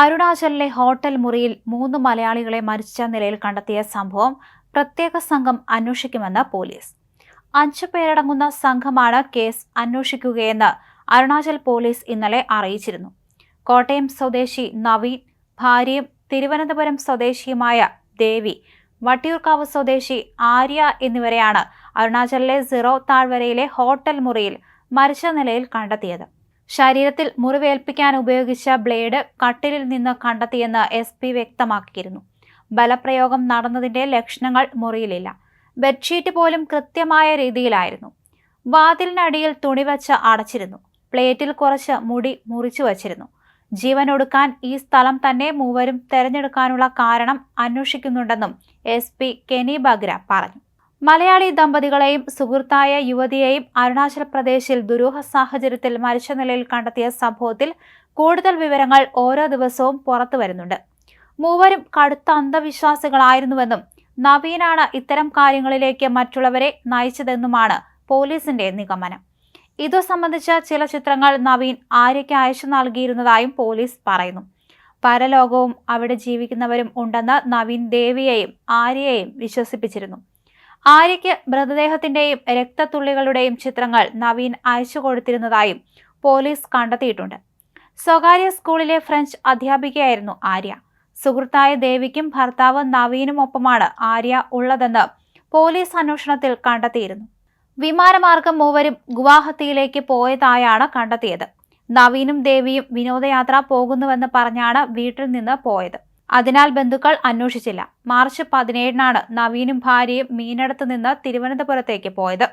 അരുണാചലിലെ hotel മുറിയിൽ മൂന്ന് മലയാളികളെ മരിച്ച നിലയിൽ കണ്ടെത്തിയ സംഭവം പ്രത്യേക സംഘം അന്വേഷിക്കുമെന്ന് പോലീസ്. അഞ്ചു പേരടങ്ങുന്ന സംഘമാണ് കേസ് അന്വേഷിക്കുകയെന്ന് അരുണാചൽ പോലീസ് ഇന്നലെ അറിയിച്ചിരുന്നു. കോട്ടയം സ്വദേശി നവീൻ ഭാര്യയും തിരുവനന്തപുരം സ്വദേശിയുമായ ദേവി വട്ടിയൂർക്കാവ് സ്വദേശി ആര്യ എന്നിവരെയാണ് അരുണാചലിലെ സിറോ താഴ്വരയിലെ ഹോട്ടൽ മുറിയിൽ മരിച്ച നിലയിൽ കണ്ടെത്തിയത്. ശരീരത്തിൽ മുറിവേൽപ്പിക്കാൻ ഉപയോഗിച്ച ബ്ലേഡ് കട്ടിലിൽ നിന്ന് കണ്ടെത്തിയെന്ന് എസ് പി വ്യക്തമാക്കിയിരുന്നു. ബലപ്രയോഗം നടന്നതിന്റെ ലക്ഷണങ്ങൾ മുറിയിലില്ല. ബെഡ്ഷീറ്റ് പോലും കൃത്യമായ രീതിയിലായിരുന്നു. വാതിലിനടിയിൽ തുണി വച്ച് അടച്ചിരുന്നു. പ്ലേറ്റിൽ കുറച്ച് മുടി മുറിച്ചു വച്ചിരുന്നു. ജീവനൊടുക്കാൻ ഈ സ്ഥലം തന്നെ മൂവരും തെരഞ്ഞെടുക്കാനുള്ള കാരണം അന്വേഷിക്കുന്നുണ്ടെന്നും എസ് പി കെനി ബഗ്ര പറഞ്ഞു. മലയാളി ദമ്പതികളെയും സുഹൃത്തായ യുവതിയെയും അരുണാചൽ പ്രദേശിൽ ദുരൂഹ സാഹചര്യത്തിൽ മരിച്ച നിലയിൽ കണ്ടെത്തിയ സംഭവത്തിൽ കൂടുതൽ വിവരങ്ങൾ ഓരോ ദിവസവും പുറത്തു വരുന്നുണ്ട്. മൂവരും കടുത്ത അന്ധവിശ്വാസികളായിരുന്നുവെന്നും നവീനാണ് ഇത്തരം കാര്യങ്ങളിലേക്ക് മറ്റുള്ളവരെ നയിച്ചതെന്നുമാണ് പോലീസിന്റെ നിഗമനം. ഇതു സംബന്ധിച്ച ചില ചിത്രങ്ങൾ നവീൻ ആര്യയ്ക്ക് അയച്ചു നൽകിയിരുന്നതായും പോലീസ് പറയുന്നു. പരലോകവും അവിടെ ജീവിക്കുന്നവരും ഉണ്ടെന്ന് നവീൻ ദേവിയെയും ആര്യയെയും വിശ്വസിപ്പിച്ചിരുന്നു. ആര്യയ്ക്ക് മൃതദേഹത്തിന്റെയും രക്തത്തുള്ളികളുടെയും ചിത്രങ്ങൾ നവീൻ അയച്ചു കൊടുത്തിരുന്നതായും പോലീസ് കണ്ടെത്തിയിട്ടുണ്ട്. സ്വകാര്യ സ്കൂളിലെ ഫ്രഞ്ച് അധ്യാപികയായിരുന്നു ആര്യ. സുഹൃത്തായ ദേവിക്കും ഭർത്താവ് നവീനുമൊപ്പമാണ് ആര്യ ഉള്ളതെന്ന് പോലീസ് അന്വേഷണത്തിൽ കണ്ടെത്തിയിരുന്നു. വിമാനമാർഗം മൂവരും ഗുവാഹത്തിയിലേക്ക് പോയതായാണ് കണ്ടെത്തിയത്. നവീനും ദേവിയും വിനോദയാത്ര പോകുന്നുവെന്ന് പറഞ്ഞാണ് വീട്ടിൽ നിന്ന് പോയത്. അതിനാൽ ബന്ധുക്കൾ അന്വേഷിച്ചില്ല. മാർച്ച് പതിനേഴിനാണ് നവീനും ഭാര്യയും മീനടത്ത് നിന്ന് തിരുവനന്തപുരത്തേക്ക് പോയത്.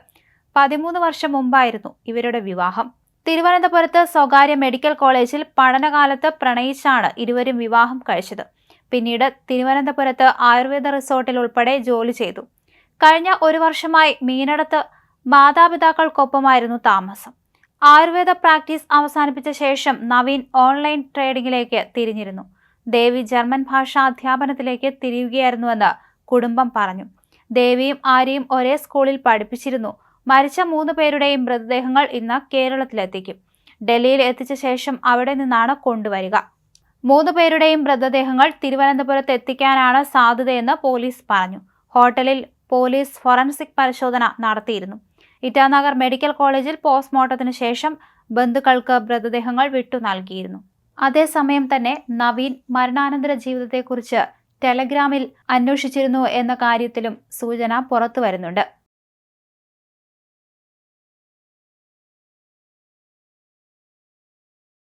പതിമൂന്ന് വർഷം മുമ്പായിരുന്നു ഇവരുടെ വിവാഹം. തിരുവനന്തപുരത്ത് സ്വകാര്യ മെഡിക്കൽ കോളേജിൽ പഠനകാലത്ത് പ്രണയിച്ചാണ് ഇരുവരും വിവാഹം കഴിച്ചത്. പിന്നീട് തിരുവനന്തപുരത്ത് ആയുർവേദ റിസോർട്ടിൽ ഉൾപ്പെടെ ജോലി ചെയ്തു. കഴിഞ്ഞ ഒരു വർഷമായി മീനടത്ത് മാതാപിതാക്കൾക്കൊപ്പമായിരുന്നു താമസം. ആയുർവേദ പ്രാക്ടീസ് അവസാനിപ്പിച്ച ശേഷം നവീൻ ഓൺലൈൻ ട്രേഡിംഗിലേക്ക് തിരിഞ്ഞിരുന്നു. ദേവി ജർമ്മൻ ഭാഷാ അധ്യാപനത്തിലേക്ക് തിരിയുകയായിരുന്നുവെന്ന് കുടുംബം പറഞ്ഞു. ദേവിയും ആര്യയും ഒരേ സ്കൂളിൽ പഠിപ്പിച്ചിരുന്നു. മരിച്ച മൂന്ന് പേരുടെയും മൃതദേഹങ്ങൾ ഇന്ന് കേരളത്തിലെത്തിക്കും. ഡൽഹിയിൽ എത്തിച്ച ശേഷം അവിടെ നിന്നാണ് കൊണ്ടുവരിക. മൂന്ന് പേരുടെയും മൃതദേഹങ്ങൾ തിരുവനന്തപുരത്ത് എത്തിക്കാനാണ് സാധ്യതയെന്ന് പോലീസ് പറഞ്ഞു. ഹോട്ടലിൽ പോലീസ് ഫോറൻസിക് പരിശോധന നടത്തിയിരുന്നു. ഇറ്റാനഗർ മെഡിക്കൽ കോളേജിൽ പോസ്റ്റ്മോർട്ടത്തിന് ശേഷം ബന്ധുക്കൾക്ക് മൃതദേഹങ്ങൾ വിട്ടു നൽകിയിരുന്നു. അതേസമയം തന്നെ നവീൻ മരണാനന്തര ജീവിതത്തെക്കുറിച്ച് ടെലഗ്രാമിൽ അന്വേഷിച്ചിരുന്നു എന്ന കാര്യത്തിലും സൂചന പുറത്തു വരുന്നുണ്ട്.